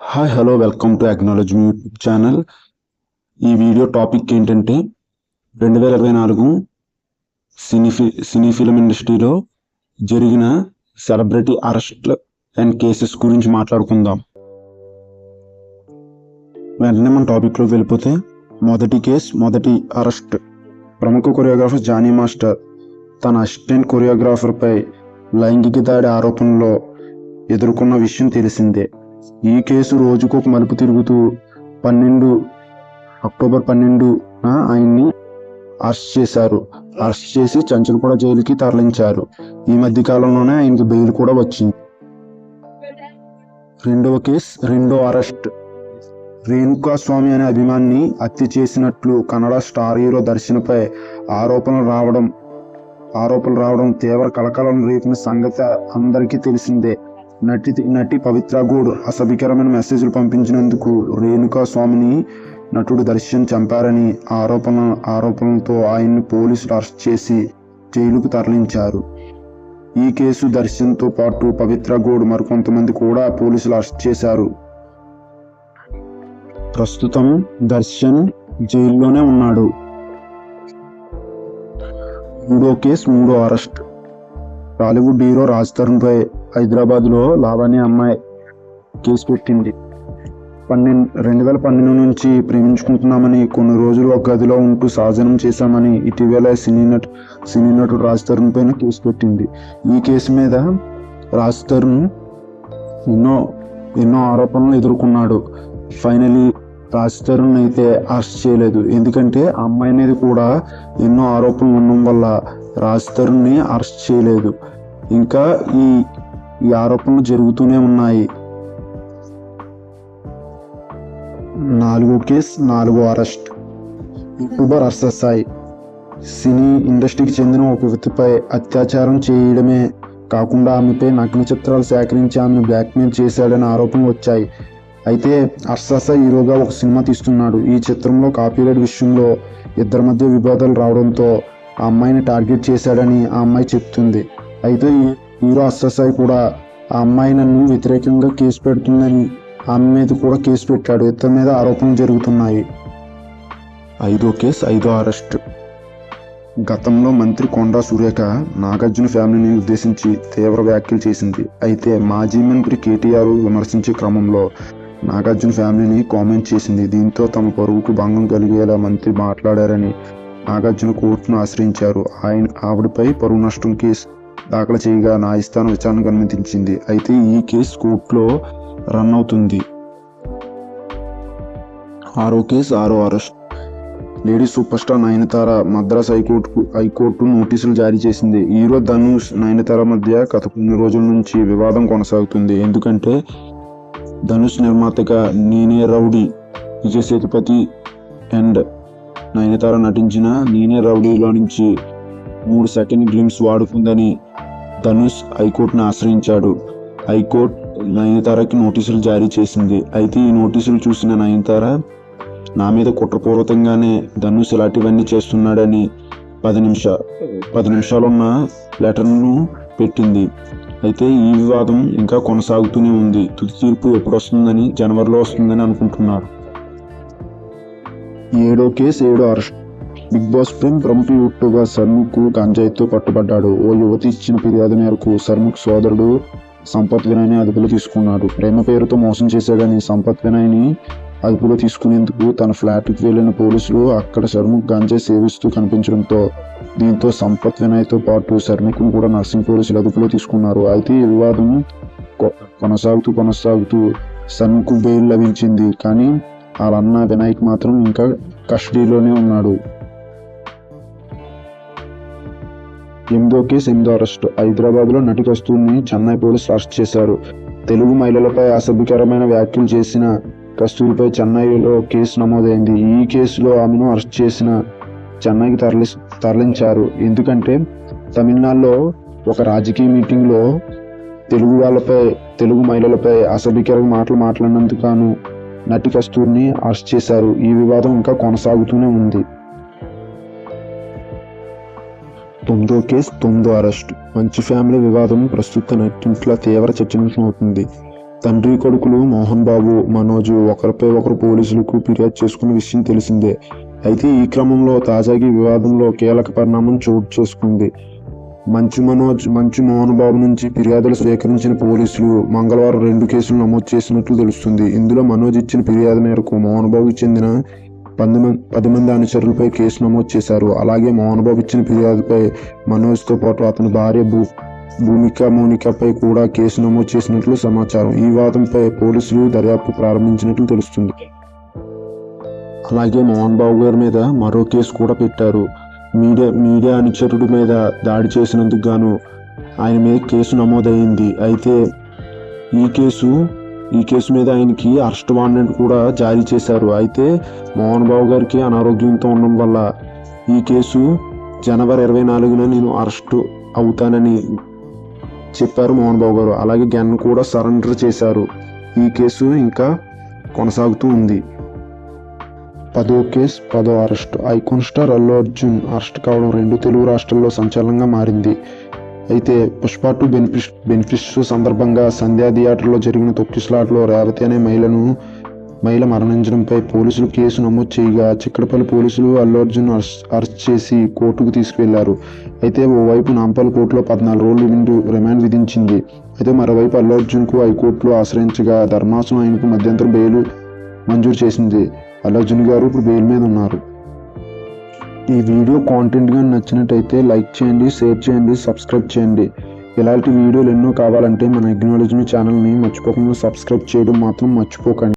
Hi hello welcome to అక్నాలజీ YouTube channel ఈ video topic ఏంటంటే రెండు వేల ఇరవై నాలుగు సినీ సినీ ఫిలిం ఇండస్ట్రీలో జరిగిన సెలబ్రిటీ అరెస్ట్ అండ్ కేసెస్ గురించి మాట్లాడుకుందాం. వెంటనే మన టాపిక్లోకి వెళ్ళిపోతే మొదటి కేస్ మొదటి అరెస్ట్ ప్రముఖ కొరియోగ్రాఫర్ జానీ మాస్టర్ తన అసిస్టెంట్ కొరియోగ్రాఫర్పై లైంగిక దాడి ఆరోపణలో ఎదుర్కొన్న విషయం తెలిసిందే. ఈ కేసు రోజుకు ఒక మలుపు తిరుగుతూ పన్నెండు అక్టోబర్ పన్నెండున ఆయన్ని అరెస్ట్ చేశారు. అరెస్ట్ చేసి చంచలపూడ జైలుకి తరలించారు. ఈ మధ్య కాలంలోనే ఆయనకి బెయిల్ కూడా వచ్చింది. రెండవ కేసు రెండో అరెస్ట్. రేణుకా స్వామి అనే అభిమాన్ని హత్య చేసినట్లు కన్నడ స్టార్ హీరో దర్శన్పై ఆరోపణలు రావడం ఆరోపణలు రావడం తీవ్ర కలకలం రేపిన సంగతి అందరికీ తెలిసిందే. నటి నటి పవిత్ర గూడ్. అసభ్యకరమైన మెసేజ్లు పంపించినందుకు రేణుకా స్వామిని నటుడు దర్శన్ చంపారని ఆరోపణ ఆరోపణలతో ఆయన్ని పోలీసులు అరెస్ట్ చేసి జైలుకు తరలించారు. ఈ కేసు దర్శన్తో పాటు పవిత్ర గోడ్ మరికొంతమంది కూడా పోలీసులు అరెస్ట్ చేశారు. ప్రస్తుతం దర్శన్ జైల్లోనే ఉన్నాడు. మూడో కేసు మూడో అరెస్ట్. టాలీవుడ్ హీరో రాజ్ తరుణ్పై హైదరాబాద్లో లావణ్య అమ్మాయి కేసు పెట్టింది. పన్నెండు రెండు వేల పన్నెండు నుంచి ప్రేమించుకుంటున్నామని కొన్ని రోజులు ఒక గదిలో ఉంటూ సాధనం చేశామని ఇటీవల సినీ నటు సినీ నటుడు రాజ్ తరుణ్ పైన కేసు పెట్టింది. ఈ కేసు మీద రాజ్ తరుణ్ ఎన్నో ఎన్నో ఆరోపణలు ఎదుర్కొన్నాడు. ఫైనలీ రాజ్ తరుణ్ అయితే అరెస్ట్ చేయలేదు. ఎందుకంటే ఆ అమ్మాయి అనేది కూడా ఎన్నో ఆరోపణలు ఉండడం వల్ల రాజ్ తరుణ్ని అరెస్ట్ చేయలేదు. ఇంకా ఈ ఈ ఆరోపణలు జరుగుతూనే ఉన్నాయి. నాలుగో కేసు నాలుగో అరెస్ట్. యూట్యూబర్ హర్ష సినీ ఇండస్ట్రీకి చెందిన ఒక వ్యక్తిపై అత్యాచారం చేయడమే కాకుండా ఆమెపై నగ్న చిత్రాలు సేకరించి ఆమెను బ్లాక్మెయిల్ చేశాడని ఆరోపణలు వచ్చాయి. అయితే హర్ష హీరోగా ఒక సినిమా తీస్తున్నాడు. ఈ చిత్రంలో కాపీరైట్ విషయంలో ఇద్దరి మధ్య వివాదాలు రావడంతో ఆ అమ్మాయిని టార్గెట్ చేశాడని ఆ అమ్మాయి చెప్తుంది. అయితే ఈ హీరో హర్ష కూడా ఆ అమ్మాయి నన్ను వ్యతిరేకంగా కేసు పెడుతుందని ఆమె మీద కూడా కేసు పెట్టాడు. ఇతని మీద ఆరోపణలు జరుగుతున్నాయి. ఐదో కేసు ఐదో అరెస్ట్. గతంలో మంత్రి కొండా సురేఖ నాగార్జున ఫ్యామిలీని ఉద్దేశించి తీవ్ర వ్యాఖ్యలు చేసింది. అయితే మాజీ మంత్రి కేటీఆర్ విమర్శించే క్రమంలో నాగార్జున ఫ్యామిలీని కామెంట్ చేసింది. దీంతో తమ పరువుకు భంగం కలిగేలా మంత్రి మాట్లాడారని నాగార్జున కోర్టును ఆశ్రయించారు. ఆయన ఆవిడపై పరువు నష్టం కేసు దాఖలు చేయగా న్యాయస్థానం విచారణకు అనుమతించింది. అయితే ఈ కేసు కోర్టులో రన్ అవుతుంది. ఆరో కేసు ఆరో arrest. Lady super star Nayanthara Madras హైకోర్టుకు హైకోర్టు నోటీసులు జారీ చేసింది. హీరో ధనుష్ నయనతార మధ్య గత కొన్ని రోజుల నుంచి వివాదం కొనసాగుతుంది. ఎందుకంటే ధనుష్ నిర్మాతగా నేనే రౌడీ విజయ్ సేతుపతి అండ్ నయనతార నటించిన నేనే రౌడీలో నుంచి మూడు సెకండ్ గ్లిమ్స్ వాడుకుందని ధనుష్ హైకోర్టును ఆశ్రయించాడు. హైకోర్టు నయనతారకి నోటీసులు జారీ చేసింది. అయితే ఈ నోటీసులు చూసిన నయనతార నా మీద కుట్రపూర్వకంగానే ధనుష్ ఇలాంటివన్నీ చేస్తున్నాడని పది నిమిషాలు పది నిమిషాలున్న లెటర్ను పెట్టింది. అయితే ఈ వివాదం ఇంకా కొనసాగుతూనే ఉంది. తుది తీర్పు ఎప్పుడు వస్తుందని జనవరిలో వస్తుందని అనుకుంటున్నారు. ఏడో కేసు ఏడో అరెస్ట్. బిగ్ బాస్ ప్రేమ్ ప్రముఖ యూట్యూబర్ సర్ముఖ్ గంజాయితో పట్టుబడ్డాడు. ఓ యువతి ఇచ్చిన ఫిర్యాదు మేరకు సర్ముఖ్ సోదరుడు సంపత్ వినయ్ని అదుపులో తీసుకున్నాడు. ప్రేమ పేరుతో మోసం చేశాడని సంపత్ వినయ్ని అదుపులో తీసుకునేందుకు తన ఫ్లాట్కి వెళ్ళిన పోలీసులు అక్కడ షర్ముఖ్ గంజాయి సేవిస్తూ కనిపించడంతో దీంతో సంపత్ వినయ్తో పాటు షర్ముఖ్ను కూడా నర్సింగ్ పోలీసులు అదుపులో తీసుకున్నారు. అయితే ఈ వివాదం కొ- కొనసాగుతూ కొనసాగుతూ షర్ముఖ్ బెయిల్ లభించింది. కానీ వాళ్ళ అన్న వినాయక్ మాత్రం ఇంకా కస్టడీలోనే ఉన్నాడు. ఎనిమిదో కేసు ఎనిమిదో అరెస్టు. హైదరాబాద్లో నటి కస్తూరిని చెన్నై పోలీసులు అరెస్ట్ చేశారు. తెలుగు మహిళలపై అసభ్యకరమైన వ్యాఖ్యలు చేసిన కస్తూరిపై చెన్నైలో కేసు నమోదైంది. ఈ కేసులో ఆమెను అరెస్ట్ చేసిన చెన్నైకి తరలి తరలించారు. ఎందుకంటే తమిళనాడులో ఒక రాజకీయ మీటింగ్లో తెలుగు వాళ్ళపై తెలుగు మహిళలపై అసభ్యకర మాటలు మాట్లాడినందుకు గాను నటి కస్తూరిని అరెస్ట్ చేశారు. ఈ వివాదం ఇంకా కొనసాగుతూనే ఉంది. తొమ్మిదో కేసు తొమ్మిదో అరెస్ట్. మంచు ఫ్యామిలీ వివాదం ప్రస్తుత నెట్టింట్లో తీవ్ర చర్చనీయమవుతుంది తండ్రి కొడుకులు మోహన్ బాబు మనోజ్ ఒకరిపై ఒకరు పోలీసులకు ఫిర్యాదు చేసుకున్న విషయం తెలిసిందే. అయితే ఈ క్రమంలో తాజాగా వివాదంలో కీలక పరిణామం చోటు చేసుకుంది. మంచు మనోజ్ మంచు మోహన్ బాబు నుంచి ఫిర్యాదులు స్వీకరించిన పోలీసులు మంగళవారం రెండు కేసులు నమోదు చేసినట్లు తెలుస్తుంది. ఇందులో మనోజ్ ఇచ్చిన ఫిర్యాదు మేరకు మోహన్ బాబుకి చెందిన పది మంది పది మంది అనుచరులపై కేసు నమోదు చేశారు. అలాగే మోహన్ బాబు ఇచ్చిన ఫిర్యాదుపై మనోజ్తో పాటు అతని భార్య భూ భూమిక మౌనికపై కూడా కేసు నమోదు చేసినట్లు సమాచారం. ఈ వాదంపై పోలీసులు దర్యాప్తు ప్రారంభించినట్లు తెలుస్తుంది. అలాగే మోహన్ బాబు గారి మీద మరో కేసు కూడా పెట్టారు. మీడియా మీడియా అనుచరుడి మీద దాడి చేసినందుకు గాను ఆయన మీద కేసు నమోదైంది. అయితే ఈ కేసు ఈ కేసు మీద ఆయనకి అరెస్ట్ వారెంట్ కూడా జారీ చేశారు. అయితే మోహన్ బాబు గారికి అనారోగ్యంతో ఉండడం వల్ల ఈ కేసు జనవరి ఇరవై నాలుగున నేను అరెస్ట్ అవుతానని చెప్పారు మోహన్ బాబు గారు. అలాగే గన్ కూడా సరెండర్ చేశారు. ఈ కేసు ఇంకా కొనసాగుతూ ఉంది. పదో కేసు పదో arrest. Icon star Allu Arjun arrest కావడం రెండు తెలుగు రాష్ట్రాల్లో సంచలనంగా మారింది. అయితే పుష్ప టూ బెనిఫిష్ బెనిఫిష్ సందర్భంగా సంధ్యా థియేటర్లో జరిగిన తొక్కిసలాట్లో రేవతి అనే మహిళను మహిళ మరణించడంపై పోలీసులు కేసు నమోదు చేయగా చిక్కడపల్లి పోలీసులు అల్లు అర్జున్ అరెస్ట్ అరెస్ట్ చేసి కోర్టుకు తీసుకువెళ్ళారు అయితే ఓవైపు నాంపల్లి కోర్టులో పద్నాలుగు రోజులు రిమాండ్ రిమాండ్ విధించింది. అయితే మరోవైపు అల్లు అర్జున్కు హైకోర్టులో ఆశ్రయించగా ధర్మాసనం ఆయనకు మధ్యంతరం బెయిల్ మంజూరు చేసింది. అల్లు అర్జున్ గారు ఇప్పుడు బెయిల్ మీద ఉన్నారు. ఈ వీడియో కాంటెంట్గా నచ్చినట్టయితే లైక్ చేయండి షేర్ చేయండి సబ్స్క్రైబ్ చేయండి. ఇలాంటి వీడియోలు ఎన్నో కావాలంటే మన ఎగ్నాలజీ ఛానల్ని మర్చిపోకుండా సబ్స్క్రైబ్ చేయడం మాత్రం మర్చిపోకండి.